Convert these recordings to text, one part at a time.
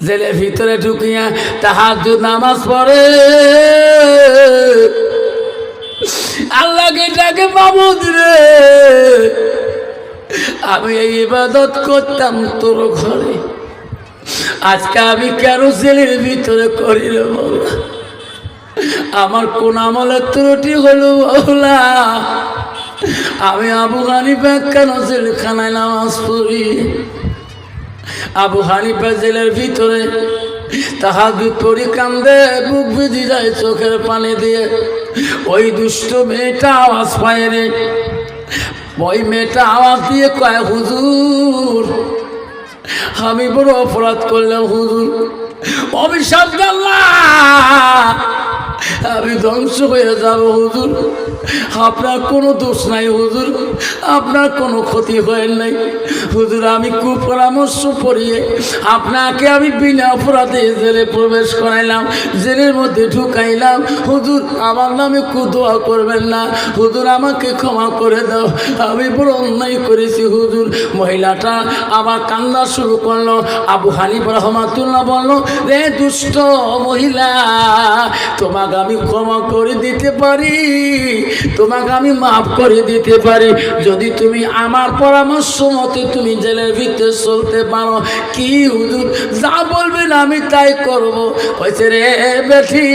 জেলের ভিতরে ঢুকিয়া তাহার নামাজ পড়ে। আল্লাহকে ডাকে বাবুদ রে? আমি এই ইবাদত করতাম তোর ঘরে। আজকে আমি কেন জেলের ভিতরে করি রে আমার কোন আমলের ত্রুটি হলো বাবলা আমি আবু হানিফা কেন জেলখানায় নামাজ পড়ি? আবু হানিফা জেলের ভিতরে তাহার বিপরী কান্দে, বুক বিধি যায় চোখের পানি দিয়ে। ওই দুষ্ট মেয়েটা আওয়াজ পায় রে। ওই মেয়েটা আওয়াজ দিয়ে কয়, হুজুর, আমি বড় অপরাধ করলাম, হুজুর। অভিশাপ আল্লাহ আমি ধ্বংস হয়ে যাব, হুজুর। আপনার কোনো দোষ নাই, হুজুর। আপনার কোনো ক্ষতি হয় নাই। হুজুর, আমি কুপরামর্শ পড়িয়ে আপনাকে আমি বিনা অপরাধে জেলে প্রবেশ করাইলাম, জেলের মধ্যে ঢুকাইলাম। হুজুর, আমার নামে কুদোয়া করবেন না। হুজুর, আমাকে ক্ষমা করে দাও। আমি বড় অন্যায় করেছি, হুজুর। মহিলাটা আবার কান্না শুরু করল, আবু হানিফ রহমাতুল্লাহ বলল, রে দুষ্ট মহিলা, তোমাকে আমি ক্ষমা করে দিতে পারি। তোমাকে আমি মাফ করে দিতে পারি। যদি তুমি আমার পরামর্শ মতে তুমি জেলের ভিতরে চলতে পারো, কি হুজুর? যা বলবেন আমি তাই করব। হয়েছে রে বেঠি,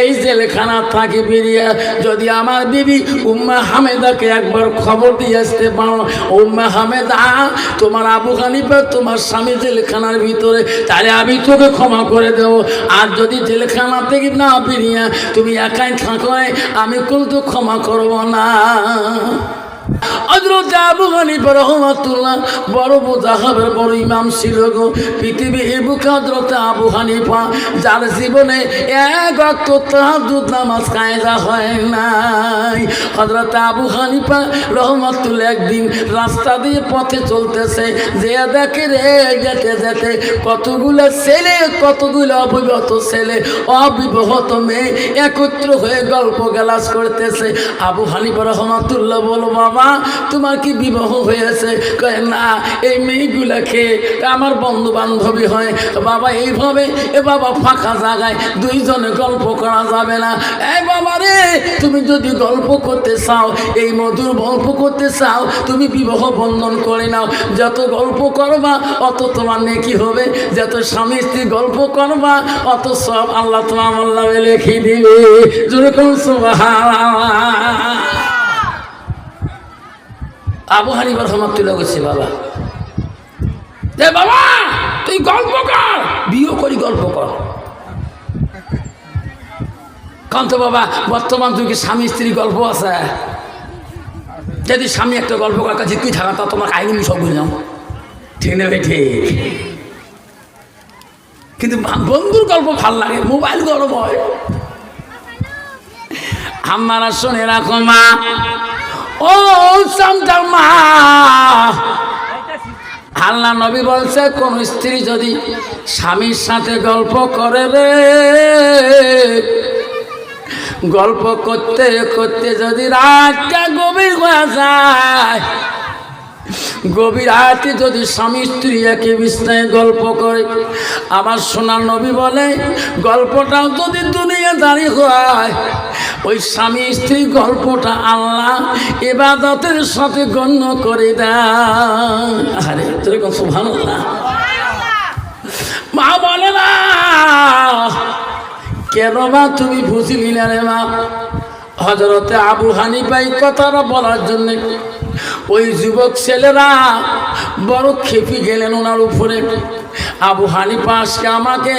এই জেলখানা থাকি বেরিয়ে যদি আমার বিবি উম্মা হামেদাকে একবার খবর দিয়ে আসতে পারো। উম্মা হামেদা, তোমার আবু হানিফা, তোমার স্বামী জেলখানার ভিতরে, তাহলে আমি তোকে ক্ষমা করে দেবো। আর যদি জেলখানা থেকে না বেরিয়ে তুমি একাই থাকো আমি কিন্তু ক্ষমা করব না। হজরত আবু হানিফা রহমাতুল্লাহ বড় মুজাহাবের বড় ইমাম ছিল গো। পৃথিবীর বুকে হজরত আবু হানিফা, যার জীবনে এক অক্ত তাহাজুদ নামাজ কায়দা হয় নাই। আবু হানিফা একদিন রাস্তা দিয়ে পথে চলতেছে, যে দেখে রে, যেতে যেতে কতগুলো ছেলে, কতগুলো অবিবাহিত ছেলে, অবিবাহিত মেয়ে একত্র হয়ে গল্প গেলাস করতেছে। আবু হানিফা রহমাতুল্লাহ বলো বাবা তোমার কি বিবাহ হয়েছে। কয়, না, এই মেয়েগুলাকে আমার বন্ধু বান্ধবী হয় বাবা এইভাবে, এ বাবা ফাঁকা জায়গায় দুইজনে গল্প করা যাবে না। এই বাবা রে, তুমি যদি গল্প করতে চাও, এই মধুর গল্প করতে চাও, তুমি বিবাহ বন্ধন করে নাও। যত গল্প করবা, অত তোমার নেকি হবে। যত স্বামী স্ত্রী গল্প করবা, অত সব আল্লাহ তোমার আল্লাহ লিখে দিবে। যেরকম সুবহানাল্লাহ। আবু হানিফা রহমতুল্লাহ করছে বাবা। যে বাবা, তুই গল্প কর, বিয়ে করি গল্প কর। কান্ত বাবা, বর্তমান যুগে স্বামী স্ত্রী গল্প আছে। যদি স্বামী একটা গল্প করার কাছে তুই থাকা, তা তোমার কাহিনী সব বুঝলাম ঠিক না ভাই, ঠিক? কিন্তু বন্ধুর গল্প ভালো লাগে, মোবাইল গল্প হয়। আমারা শুনে রাখো মা। ও মা আল্লাহ নবী বলছে, কোন স্ত্রী যদি স্বামীর সাথে গল্প করে রে, গল্প করতে করতে যদি রাতটা গভীর হয়ে যায় গভীর রাতে যদি স্বামী স্ত্রী একে বিস্তায় গল্প করে, আমার সোনার নবী বলে, গল্পটাও যদি দুনিয়া দাঁড়িয়ে হয়, ওই স্বামী স্ত্রী গল্পটা আল্লাহ এবাদতের সাথে গণ্য করে দেয়। ভালো না মা বলে না কেন মা তুমি বুঝলি না রে মা? হজরতে আবু হানিফাই কথাটা বলার জন্য ওই যুবক ছেলেরা বড় খেপি গেলেন ওনার উপরে। আবু হানিফা আজকে আমাকে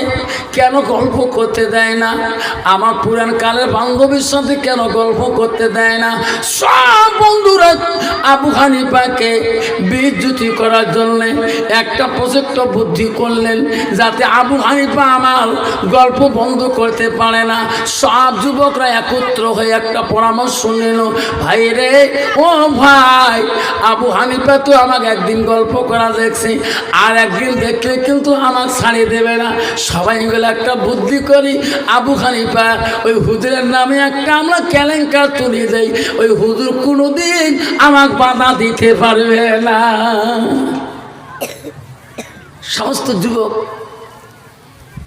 কেন গল্প করতে দেয় না? আমার পুরান কালের বান্ধবীর সাথে কেন গল্প করতে দেয় না? সব বন্ধুরা আবু হানিফাকে বিদ্যুতি করার জন্য একটা প্রজেক্ট বুদ্ধি করলেন যাতে আবু হানিফা আমার গল্প বন্ধ করতে পারে না। সব যুবকরা একত্র হয়ে একটা পরামর্শ নিল, ভাই রে, ও ভাই, আবু হানিফা তো আমাকে একদিন গল্প করা দেখছে, আর একদিন দেখলে কিন্তু আমার ছাড়ি দেবে না। সবাই মিলে একটা বুদ্ধি করি। আবু হানিফা, ওই হুজুরের নামে একটা আমরা কেলেঙ্কার তুলে যাই ওই হুজুর কোনোদিন আমাকে বাধা দিতে পারবে না। সমস্ত যুবক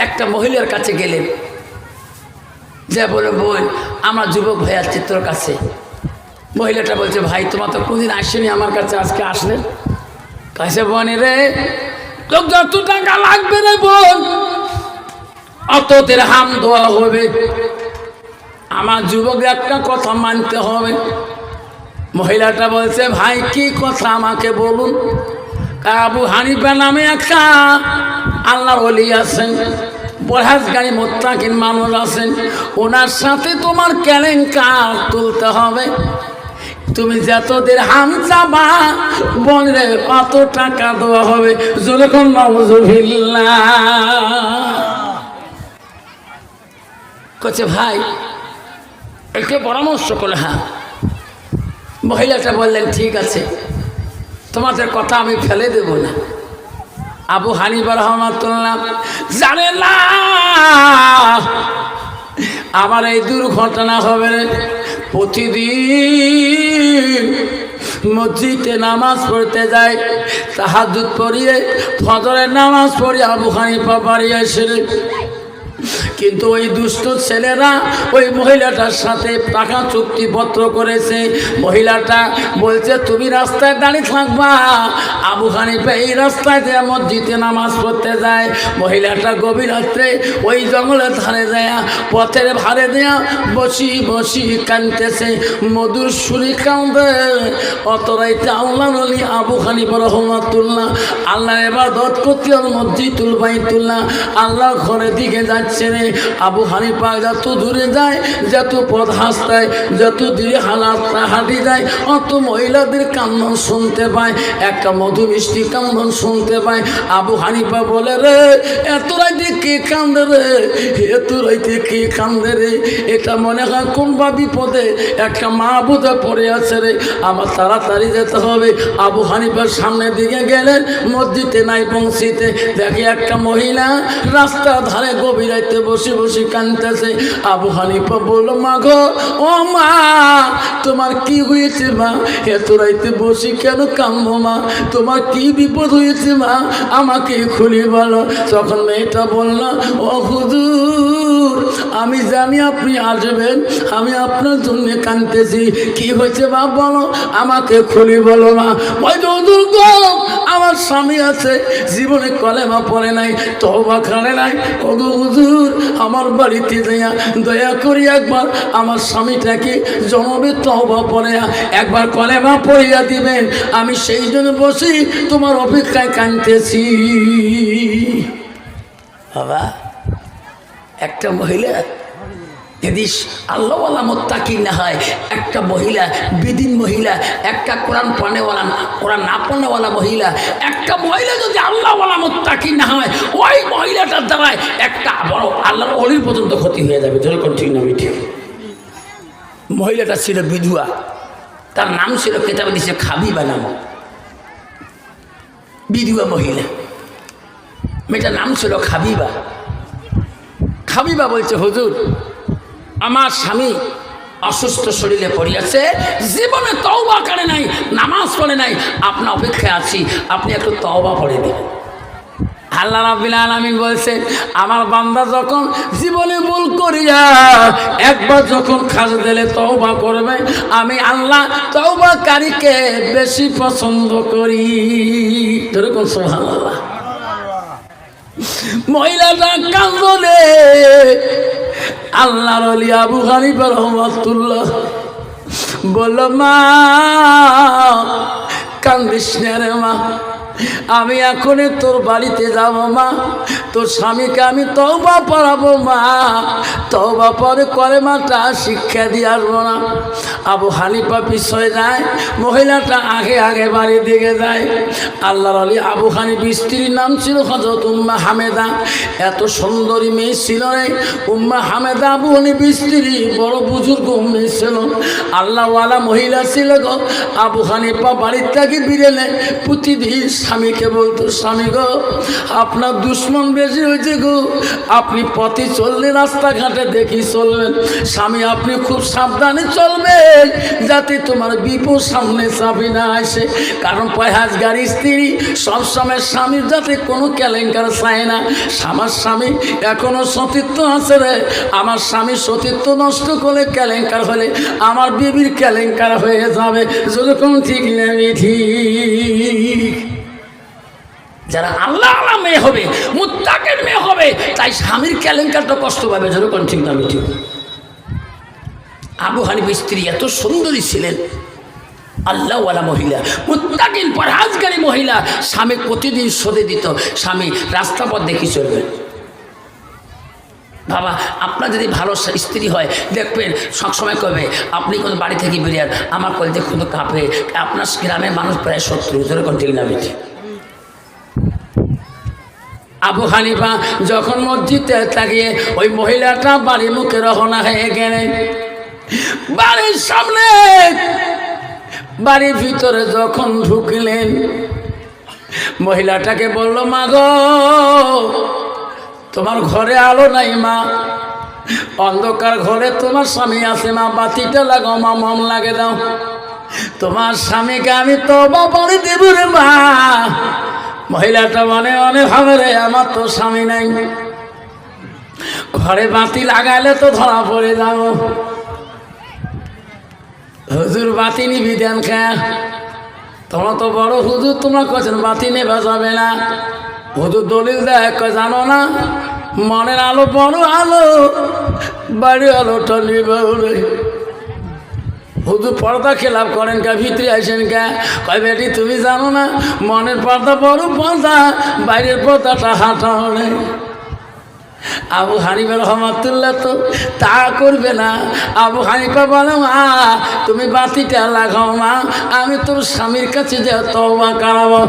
একটা মহিলার কাছে গেলেন। যে বলে, বোন, আমার যুবক ভাইয়ার চিত্রর কাছে। মহিলাটা বলছে, ভাই, তোমার তো কোনদিন আসেনি আমার কাছে, আজকে আসলেন কাছে বনে রে যত টাকা লাগবে রে বোন, অত তের হাম দেওয়া হবে। আমার যুবক একটা কথা মানতে হবে। মহিলাটা বলছে, ভাই, কি কথা আমাকে বলুন? আবু হানিফা নামে একটা আল্লাহর অলি আছেন পরহাজগাড়ি মোত্তাকিন মানুষ আছেন। ওনার সাথে তোমার কেলেঙ্কার তুলতে হবে। তুমি যতদের হাম চাবা বললে কত টাকা দেওয়া হবে? যেরকম নজুবিল্লা কচ্ছে ভাই, একটু পরামর্শ করলে হ্যাঁ। মহিলাটা বললেন, ঠিক আছে, তোমাদের কথা আমি ফেলে দেব না। আবু হানিবার রহমাতুল্লাহ, জানে না, আমার এই দুর্ঘটনা হবে প্রতিদিন মসজিদে নামাজ পড়তে যায় তাহাদুত পড়িয়ে ফজরের নামাজ পড়িয়ে আবু হানিফা বাড়ি কিন্তু ওই দুষ্ট ছেলেরা ওই মহিলাটার সাথে টাকা চুক্তিপত্র করেছে। মহিলাটা বলছে, তুমি রাস্তায় দাঁড়িয়ে থাকবা। আবু হানিফা এই রাস্তায় দিয়ে মসজিদে নামাজ পড়তে যায়। মহিলাটা গভীর রাত্রে ওই জঙ্গলের ধারে দেয়া পথের ভারে দেয়া বসি বসি কানতেছে। মধুর সুরি কান্দে অতরাইতে আল্লাহ নলি আবু হানিফা রহমাতুল্লাহ আল্লাহ এবার দত করতে মসজিদুল বাইতুল্লাহ। আল্লাহ ঘরের দিকে যাচ্ছে রে। আবু হানি হানিফা যত দূরে যায়, যত পথ হাসতায় যত দূরে হালাতটা হাঁটি যায়, অত মহিলাদের কান্দন শুনতে পায়, একটা মধু মিষ্টি কান্দন শুনতে পায়। আবু হানিফা বলে, রে এত রাইতে কে কান্দে রে? এত রাইতে কে কান্দে রে? এটা মনে হয় কোন বা বিপদে একটা মা বুধে পড়ে আছে রে। আমার তাড়াতাড়ি যেতে হবে। আবু হানিফার সামনের দিকে গেলেন, মসজিদে নাই পৌঁছিতে। দেখে একটা মহিলা রাস্তার ধারে গভীরাইতে বসে বসে বসে কানতেছে, আবু হানিফা বলল মা গো ও মা, তোমার কি হয়েছে মা? এত রাইতে বসে কেন কান্দো মা? তোমার কি বিপদ হয়েছে মা? আমাকে খুলি বলো। তখন মেয়েটা বলল, ও হুজুর, আমি জানি আপনি আসবেন, আমি আপনার জন্য কানতেছি। কি হয়েছে মা বলো? আমাকে খুলি বলো মা। ওই হুজুর গো আমার স্বামী আছে, জীবনে কলেমা পড়ে নাই তবা খানে নাই। ও গো হুজুর, আমার বাড়িতে দেয়া দয়া করি একবার, আমার স্বামীটাকে জনবে তবা পড়ে একবার কলেমা পড়িয়া দিবেন। আমি সেই জন্য বসি, তোমার অপেক্ষায় কানতেছি বাবা, একটা মহিলা যদি আল্লাহওয়ালা মোত্তাকি না হয়, একটা মহিলা, বিদিন মহিলা, একটা কোরআন পানেওয়ালা কোরআন না পানেওয়ালা মহিলা, একটা মহিলা যদি আল্লাহওয়ালা মোত্তাকি না হয়, ওই মহিলাটার দ্বারায় একটা বড় আল্লাহর অলির পর্যন্ত ক্ষতি হয়ে যাবে। যেরকম ঠিক না ঠিক মহিলাটা ছিল বিধুয়া, তার নাম ছিল কেতাবে দিছে খাবিবা নাম। বিধুয়া মহিলা। মেয়েটার নাম ছিল খাবিবা। খাবিবা বলছে, হুজুর আমার স্বামী অসুস্থ শরীরে পড়িয়াছে, জীবনে তওবা করে নাই, নামাজ পড়ে নাই। আপনার অপেক্ষায় আছি, আপনি একটু তওবা পড়ে দেবেন আল্লাহ রাব্বিল আলামিন বলছে আমার বান্দা যখন জীবনে ভুল করিয়া একবার যখন খাস দিলে তওবা করবে, আমি আল্লাহ তওবাকারীকে বেশি পছন্দ করি। যেরকম সুবহানাল্লাহ। মহিলাটা কান্দনে আল্লাহর অলি আবু হানিফা রহমতুল্লাহ বলল মা কান্দিস মা। আমি এখনই তোর বাড়িতে যাব, মা। তোর স্বামীকে আমি তওবা পড়াবো, মা। তওবা পরে করে মাটা শিক্ষা দিয়ে আসব না। আবু হানিফা পিছয়ে যায়, মহিলাটা আগে আগে বাড়ির দিকে যায়। আল্লাহর আলী আবু হানিফ স্ত্রীর নাম ছিল হজরত উম্মা হামেদা। এত সুন্দরী মেয়ে ছিল রে। উম্মা হামেদা আবু হানিফ স্ত্রী, বড় বুজুর্গ মেয়ে ছিল। আল্লাহওয়ালা মহিলা ছিল গো। আবু হানিফা বাড়ির থেকে বিরেলে প্রতিদিন স্বামীকে বলতো, স্বামী গো, আপনার দুশ্মন বেশি হয়েছে গো। আপনি পথে চললে রাস্তাঘাটে দেখি চলবেন। স্বামী, আপনি খুব সাবধানে চলবেন, যাতে তোমার বিপদ সামনে চাপি না আসে। কারণ পয়হাজ গাড়ি স্ত্রী সবসময় স্বামীর যাতে কোনো কেলেঙ্কার চায় না। আমার স্বামী এখনও সতীত্ব আছে রে। আমার স্বামী সতীত্ব নষ্ট করে কেলেঙ্কার হলে আমার বিবির কেলেঙ্কার হয়ে যাবে। যেরকম ঠিক নেই, ঠিক। যারা আল্লাহ আল্লাহ মেয়ে হবে, মুত্তাকের মেয়ে হবে, তাই স্বামীর কেলেঙ্কারটা কষ্ট পাবে যেরকম ঠিক না ঠিক আবু হানিফ স্ত্রী এত সুন্দরী ছিলেন। আল্লাহওয়ালা মহিলা মুত্তাকিন পরহাজগারী মহিলা, স্বামী প্রতিদিন সদে দিত, স্বামী রাস্তা পথ দেখি চলবেন বাবা, আপনার যদি ভালো স্ত্রী হয়, দেখবেন সবসময় কবে, আপনি কোনো বাড়ি থেকে বেরিয়ে আমার কল দেখুন তো কাঁপে, আপনার গ্রামের মানুষ প্রায় শত্রু যেরকম ঠিক না আবু হানিফা যখন মসজিদে তাকিয়ে ওই মহিলাটা বাড়ি মুখে রহনা হয়ে গেলেন। বাড়ির সামনে, বাড়ির ভিতরে যখন ঢুকলেন, মহিলাটাকে বলল, মা গো, তোমার ঘরে আলো নাই মা। অন্ধকার ঘরে তোমার স্বামী আছে মা, বাতিটা লাগাও মা, মম লাগে দাও। তোমার স্বামীকে আমি তো বাড়ি দেব রে মা। মহিলাটা মনে মনে ভাবে রে, আমার তো স্বামী নাই। ঘরে বাতি লাগাইলে তো ধরা পড়ে যাব। হুজুর, বাতি নিবি দেন খা তোমরা তো বড় হুজুর, তোমরা কছেন বাতি নেবা যাবে না। হুজুর দলিল কয় জানো না, মনের আলো, বড় আলো বাড়ি আলোটা নিবে হুজুর পর্দা খেলাপ করেন কা, ভিতরে আসেন কা? কয়, বেটি, তুমি জানো না, মনের পর্দা বড় পর্দা, বাইরের পর্দাটা হাঁটা রে আবু হানিফা রহমাতুল্লাহ তো তা করবে না। আবু হানিফা বলো, মা, তুমি বাতিটা লাগাও, মা। আমি তোর স্বামীর কাছে যে তবা কারাবো।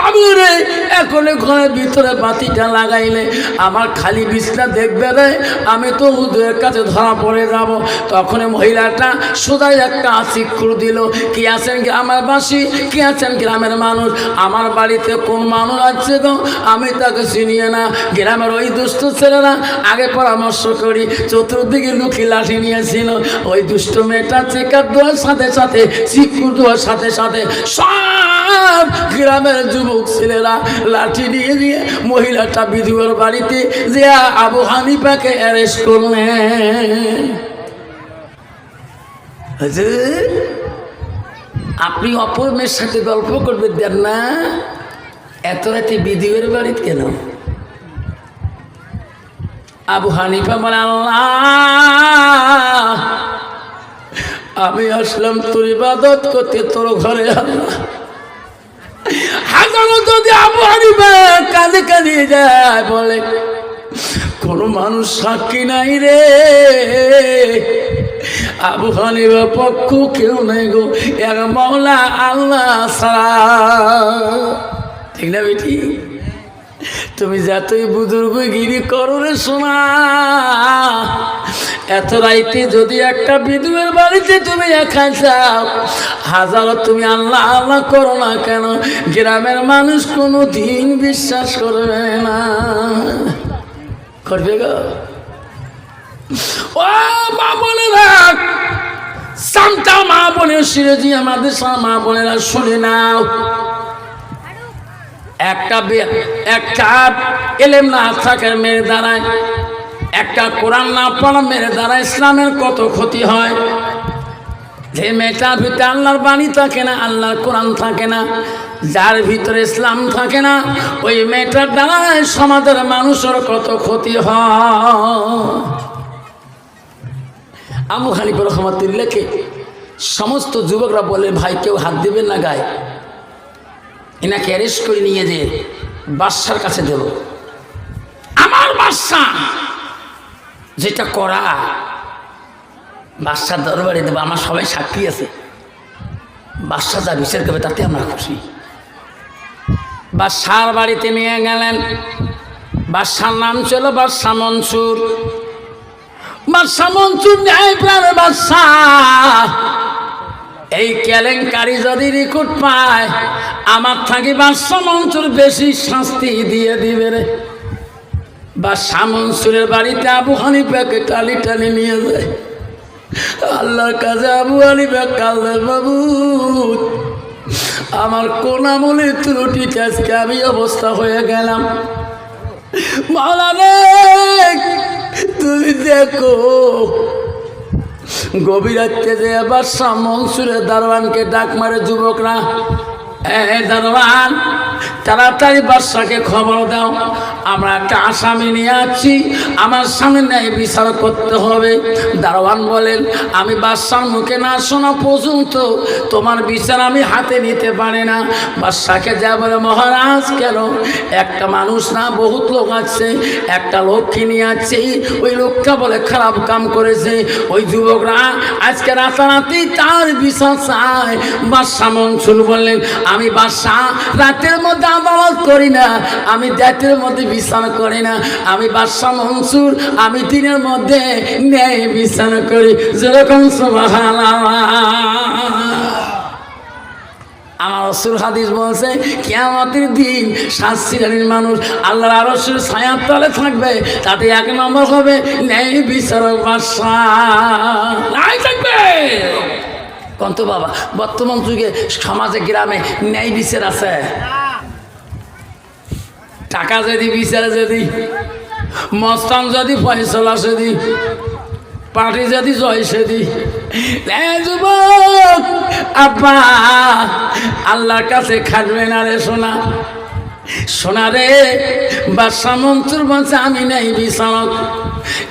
বাবু রে, এখন ঘরের ভিতরে বাতিটা লাগাইলে আমার খালি বিছনা দেখবে রে, আমি তো হুদুরের কাছে ধরা পড়ে যাব। তখন মহিলাটা সোজাই একটা শিক্ষুর দিল, কি আছেন গ্রামের বাসী? কি আছেন গ্রামের মানুষ? আমার বাড়িতে কোন মানুষ আছে গো? আমি তাকে চিনিয়ে না। গ্রামের ওই দুষ্ট ছেলেরা আগে পরামর্শ করি। চতুর্দিকে লুকি লাঠি নিয়েছিল। ওই দুষ্ট মেয়েটা চেকার দেওয়ার সাথে সাথে শিক্ষুর দোয়ার সাথে সাথে সব গ্রামের যুবক ছেলেরা লাঠি নিয়ে দিয়ে মহিলাটা বিধুয়ার বাড়িতে যে আবু হানিফাকে অ্যারেস্ট করলেন আপনি অপর মেয়ের সাথে গল্প করবেন দেন না? এত রাতে বিধুয়ের বাড়িতে কেন? আবু হানিফা বলে, আল্লাহ, আমি আসলাম তোর ইবাদত করতে, তোর ঘরে হাজারো যদি আবু হানিফা কাঁদে কাঁদিয়ে যায়, বলে, কোনো মানুষ সাক্ষী নাই রে। আবু হানিফা পক্ষ কেউ নাই গো, এক মাওলা আল্লাহ সারা ঠিক না বেটি? তুমি যতই বুজুর্গ গিরি করো রে শোনা এত রাইতে যদি একটা বিধুয়ের বাড়িতে তুমি একা যাও, হাজারো তুমি আল্লাহ আল্লাহ করো না কেন? গ্রামের মানুষ কোনো দিন বিশ্বাস করবে না। করবে গো। ও মা বোনেরা, সামটা মা বোনের সিরেজি আমাদের মা বলে বোনেরা শুনে নাও। একটা একটা এলেম না থাকার মেরে দ্বারায় একটা কোরআন না পড়া মেরে দ্বারা ইসলামের কত ক্ষতি হয়? যে মেয়েটার ভিতরে আল্লাহর বাণী থাকে না, আল্লাহর কোরআন থাকে না, যার ভিতরে ইসলাম থাকে না, ওই মেয়েটার দ্বারা সমাজের মানুষের কত ক্ষতি হয়? আমু হানিফুর রহমতুল্লাহকে সমস্ত যুবকরা বলে, ভাই, কেউ হাত দিবেন না গায়ে? এনাকে অ্যারেস্ট করে নিয়ে যে বাদশার কাছে দেব। আমার বাদশা যেটা করা, বাদশার দরবারে দেবো, আমার সবাই সাক্ষী আছে। বাদশা যা বিচার করবে তাতে আমরা খুশি। বাদশার বাড়িতে নিয়ে গেলেন। বাদশার নাম ছিল বাদশা মনসুর। বাদশা মনসুর ন্যায় প্রাণে বাদশাহ এই কেলেঙ্কারি যদি রেকর্ড পায়, আমার থাকি বাদশা মঞ্চুর বেশি শাস্তি দিয়ে দিবে রে। বা মনসুরের বাড়িতে আবু হানি হানিফাকে টালি টালি নিয়ে যায়। আল্লাহর কাছে আবু হানিফা কাল্লা বাবু, আমার কোন আমলে ত্রুটি আজকে আমি অবস্থা হয়ে গেলাম। মাওলানা, তুমি দেখো গভীর রাত্রে যে এবার মনসুরে দারোয়ানকে ডাক মারে যুবকরা এ, দারোয়ান, তাড়াতাড়ি বাদশাকে খবর দাও। আমরা একটা আসামি নিয়ে আছি আমার সামনে ন্যায় বিচার করতে হবে। দারোয়ান বলেন, আমি বাদশার মুখে না শোনা পর্যন্ত তোমার বিচার আমি হাতে নিতে পারি না। বাদশাকে যা বলে, মহারাজ, কেন? একটা মানুষ না, বহুত লোক আছে। একটা লোককে নিয়ে আছে ওই লোকটা বলে খারাপ কাম করেছে। ওই যুবকরা আজকে রাতারাতি তার বিচার চায়। বাদশাহ মনসুর বললেন, আমি বাদশাহ রাতের মধ্যে আদালত করি না। আমি রাতের মধ্যে বিচার করি না। আমি বাদশাহ মনসুর, আমি দিনের মধ্যে ন্যায় বিচার করি। যেরকম আমার অসুর হাদিস বলছে, কেয়ামতের দিন সাত শ্রেণির মানুষ আল্লাহর আরসের ছায়ার তলে থাকবে, তাতে এক নম্বর হবে ন্যায় বিচারক বাদশা থাকবে। কন্ত বাবা, বর্তমান যুগে সমাজে, গ্রামে ন্যায় বিচার আছে। টাকা যদি বিচার যদি, মস্তান যদি ফয়সলা সেদি, পার্টি যদি জয় সেদি। যুবক, আব্বা, আল্লাহর কাছে খাটবে না রে সোনা। সোনা রে বাদশা মন্ত্র বলছে, আমি নেই বিচারক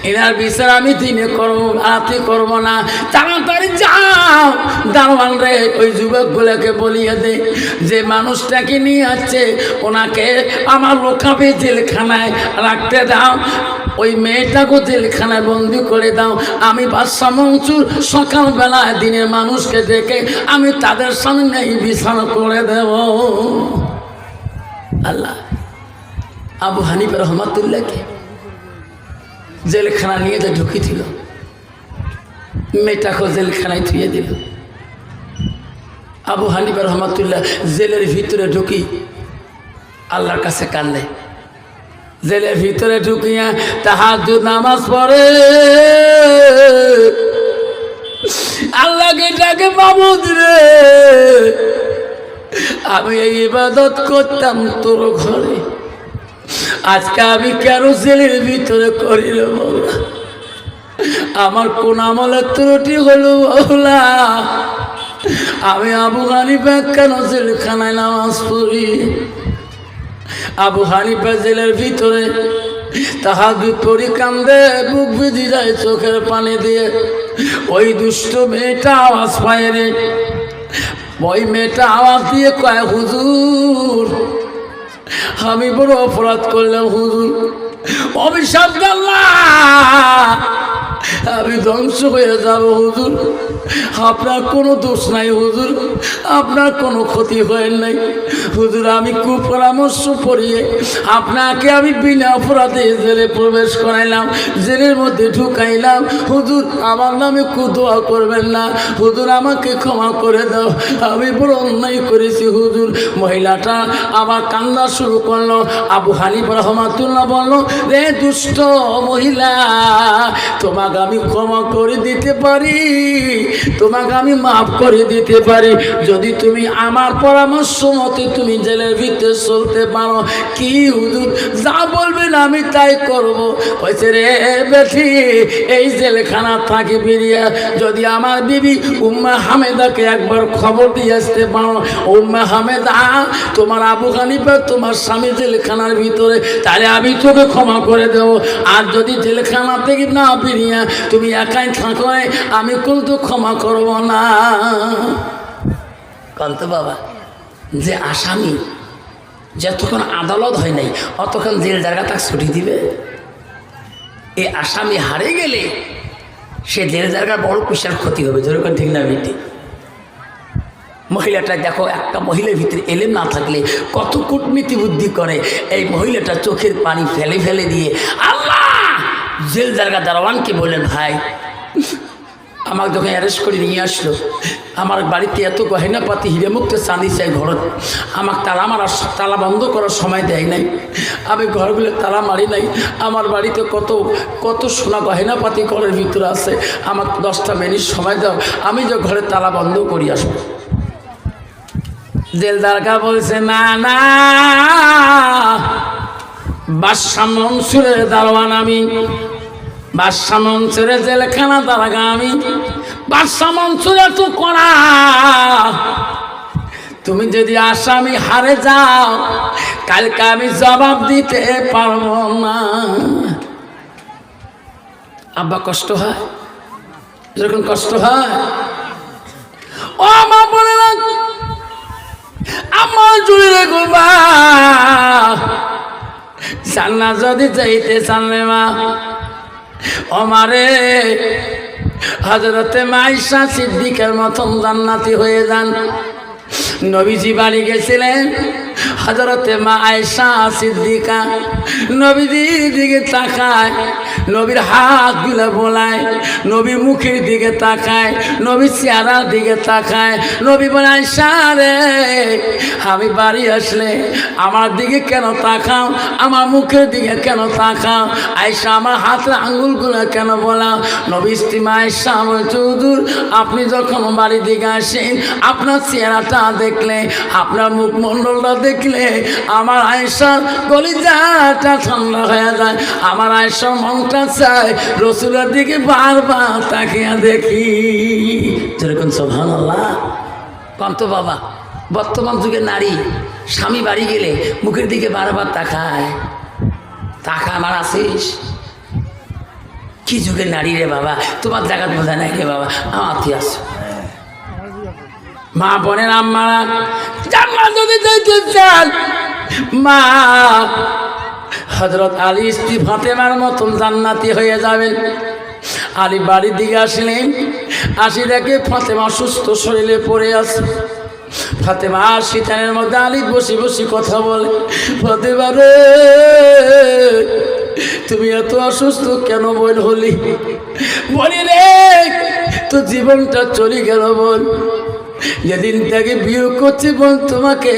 এনার বিচার আমি দিনে করব, রাতে করব না। তাড়াতাড়ি যাও। দারোয়ান রে, ওই যুবকগুলোকে বলিয়ে দে যে মানুষটাকে নিয়ে আসছে, ওনাকে আমার লোকাবে জেলখানায় রাখতে দাও। ওই মেয়েটাকে জেলখানায় বন্দি করে দাও। আমি বাদশা মঞ্চুর সকালবেলায় দিনের মানুষকে ডেকে আমি তাদের সামনে এই বিচার করে দেব। আল্লাহ, আবু হানিফ রহমতুল্লাহকে জেলখানা নিয়ে তো যে ঢুকিছিল। মেয়েটাকে জেলখানায় থুয়ে দিল। আবু হানিফ রহমতুল্লাহ জেলের ভিতরে ঢুকি আল্লাহর কাছে কান্দে জেলের ভিতরে ঢুকিয়া তাহার নামাজ পড়ে। আল্লাহকে ডাকে বাবুদ রে? আমি এই ইবাদত করতাম তোর ঘরে। আজকে আমি কেন জেলের ভিতরে করিল বৌলা আমার কোন আমলের ত্রুটি হলো বৌলা আমি আবু হানিফা কেন জেলখানায় নামাজ পড়ি? আবু হানিফা জেলের ভিতরে তাহার বিপরী কান্দে, বুক বিধি যায় চোখের পানি দিয়ে। ওই দুষ্ট মেয়েটা আওয়াজ পায় রে। ওই মেয়েটা আওয়াজ দিয়ে কয়, হুজুর আমি বড় অপরাধ করলাম হুজুর। অভিশাপ আমি ধ্বংস হয়ে যাব, হুজুর। আপনার কোনো দোষ নাই, হুজুর। আপনার কোনো ক্ষতি হয় নাই। হুজুর, আমি কুপরামর্শ পড়িয়ে আপনাকে আমি বিনা অপরাধে জেলে প্রবেশ করাইলাম, জেলের মধ্যে ঢুকাইলাম। হুজুর, আমার নামে কুদোয়া করবেন না। হুজুর, আমাকে ক্ষমা করে দাও। আমি বড় অন্যায় করেছি, হুজুর। মহিলাটা আবার কান্না শুরু করল, আবু হানিফ রহমাতুল্লাহ বলল, রে দুষ্ট মহিলা তোমাকে আমি ক্ষমা করে দিতে পারি, তোমাকে আমি মাফ করে দিতে পারি। যদি তুমি আমার পরামর্শ মতে তুমি জেলের ভিতরে চলতে পারো, কি হুজুর? যা বলবেন আমি তাই করব। হয়েছে রে বেঠি, এই জেলখানা থাকে বেরিয়ে যদি আমার বিবি উম্মা হামেদাকে একবার খবর দিয়ে আসতে পারো। উম্মা হামেদা, তোমার আবু হানিফা, তোমার স্বামী জেলখানার ভিতরে, তাহলে আমি তোকে ক্ষমা করে দেবো। আর যদি জেলখানা থেকে না বেরিয়ে তুমি একাই থাকো আমি কিন্তু ক্ষমা করব না? কান্ত বাবা, যে আসামি, যতক্ষণ আদালত হয় নাই, অতক্ষণ জেল জায়গা তাকে ছুটি দিবে? এই আসামি হারে গেলে সে জেল জায়গার বড় বিশাল ক্ষতি হবে যেরকম ঠিক না ভিত্তি মহিলাটা দেখো, একটা মহিলার ভিতরে এলেম না থাকলে কত কূটনীতি বুদ্ধি করে, এই মহিলাটা চোখের পানি ফেলে ফেলে দিয়ে, আল্লাহ! জেল জায়গা দারোয়ানকে বললেন, ভাই, আমাকে যখন অ্যারেস্ট করে নিয়ে আসলো, আমার বাড়িতে এত গহেনা পাতি হিরেমুক্ত চাঁদি চাই ঘরত আমাকে তালা মারার তালা বন্ধ করার সময় দেয় নাই। আমি ঘরগুলো তালা মারি নাই। আমার বাড়িতে কত কত সোনা গহেনা পাতি ঘরের ভিতরে আছে। আমাকে দশটা মিনিট সময় দাও, আমি যে ঘরে তালা বন্ধ করি আসব। জেলদারকা বলছে, না না বাদশা মনসুরের দারোয়ান আমি বাদশা মনসুরের জেলখানা আমি বাদশা মনসুরে তো করা। তুমি যদি আসামি হারে যাও, কালকে আমি জবাব দিতে পারব না। আব্বা, কষ্ট হয়? যেরকম কষ্ট হয়। ও মা বলে না আমার জুড়ে রেখো জান্নাত যদি চাইতে চানলে মা আমারে হজরতে মাইশা সিদ্দিকের মতন জান্নাতি হয়ে যান। নবীজি বাড়ি গেছিলেন। হজরতে মা আয়সা সিদ্দিকা নবীজির দিকে তাকায়। নবীর হাতগুলো বোলায়, নবী মুখের দিকে তাকায়, নবী চেহারার দিকে তাকায়, নবী বলে সারে আমি বাড়ি আসলে আমার দিকে কেন তাকাও, আমার মুখের দিকে কেন তাকাও? আয়সা, আমার হাতের আঙ্গুলগুলো কেন বলাও? নবী স্ত্রীমা আয়সা, আমার চৌধুর, আপনি যখন বাড়ির দিকে আসেন, আপনার চেহারাটা দেখলে, আপনার মুখমণ্ডলটা দেখলে, আমার আয়সা কলিজাটা ঠান্ডা হয়ে যায়, আমার আয়সা মনটা চায় রসুলের দিকে বারবার তাকিয়া দেখি। যেরকম সোহান আল্লাহ বাবা, বর্তমান যুগে নারী, স্বামী বাড়ি গেলে মুখের দিকে বারবার তাকায়। তাকা আমার আসিস কি যুগের নারী রে বাবা, তোমার জায়গা বোঝা নাই রে বাবা, আমার আসো মা বোনের আম্মারা যদি মা হজরত আলী স্ত্রী ফাতেমার মতন জান্নাতি হয়ে যাবেন আলী বাড়ির দিকে আসলেন। আসি দেখে ফাতেমা সুস্থ শরীরে পড়ে আছে। ফাতেমা শীতানের মধ্যে আলী বসে বসে কথা বলে, ফাতেমা রে, তুমি এত অসুস্থ কেন বল হলি? বলি রে তো জীবনটা চলে গেল বল। যেদিন থেকে বিয়ে করছে বল তোমাকে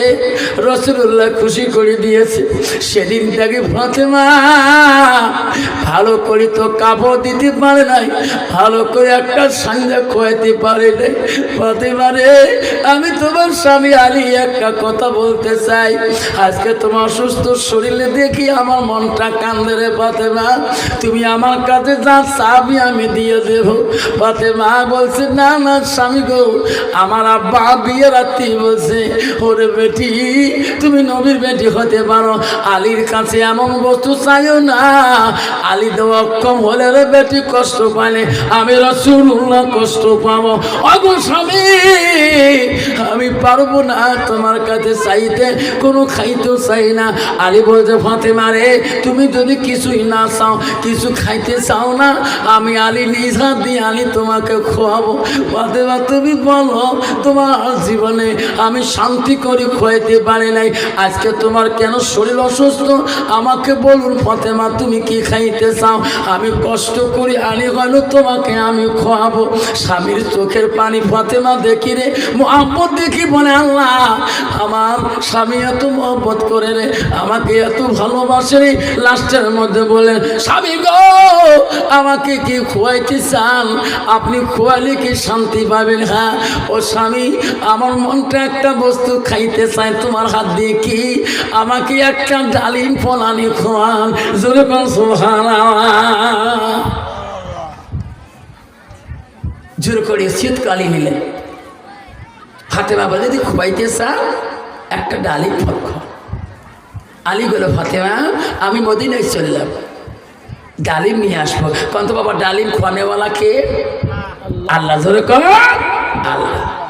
রসুল্লাহ খুশি করে দিয়েছে, সেদিন থেকে ফাতেমা ভালো করে তো কাপড় দিতে পারে নাই, ভালো করে একটা সাঞ্জা খোয়াইতে পারে নাই। ফাতেমা রে, আমি তোমার স্বামী আলী, একটা কথা বলতে চাই। আজকে তোমার অসুস্থ শরীরে দেখি আমার মনটা কান্দে রে ফাতেমা। তুমি আমার কাছে যা চাবি আমি দিয়ে দেব। ফাতেমা বলছে, না না, স্বামী গো, আমার ওরে বেটি, তুমি নবীর বেটি হতে পারো। আলীর কাছে এমন বস্তু চাইও না। আলী তো অক্ষম হলে রে বেটি কষ্ট পাইলে, আমি রসুল্লাহ কষ্ট পাবো। অগো স্বামী, আমি পারব না তোমার কাছে চাইতে, কোনো খাইতেও চাই না। আলী বলছে ফাঁতে মারে তুমি যদি কিছুই না চাও, কিছু খাইতে চাও না, আমি আলী নিজ হাত দিয়ে আলী তোমাকে খোয়াবো। ফাতে মা তুমি বলো তোমার জীবনে আমি শান্তি করে খোয়াইতে পারি নাই। আজকে তোমার কেন শরীর অসুস্থ? আমাকে বলুন, ফতেমা, তুমি কি খাইতে চাও? আমি কষ্ট করি, আনি হলো তোমাকে আমি খোয়াবো? স্বামীর চোখের পানি, ফতেমা, দেখি রে মোহাম্মদ দেখি বলে আল্লাহ। আমার স্বামী এত মহব্বত করে রে, আমাকে এত ভালোবাসে রে। লাস্টের মধ্যে বলেন স্বামী গো, আমাকে কি খোয়াইতে চান? আপনি খোয়ালে কি শান্তি পাবেন? হ্যাঁ ও স্বামী আমার মনটা একটা বস্তু খাইতে চায় তোমার হাত দিয়ে কি? আমাকে একটা ডালিম ফলানি খোয়ান, জোরে কোন সোহান জোর করে শীতকালি নিলেন ফাতেমা বলে যদি খোয়াইতে চান একটা ডালিম ফল খাও আলী বলে, ফাতেমা, আমি মদিনায় চললাম ডালিম নিয়ে আসব। কন্ত বাবা, ডালিম খোয়ানেওয়ালা কে? আল্লাহ, জোরে কর। আল্লাহ।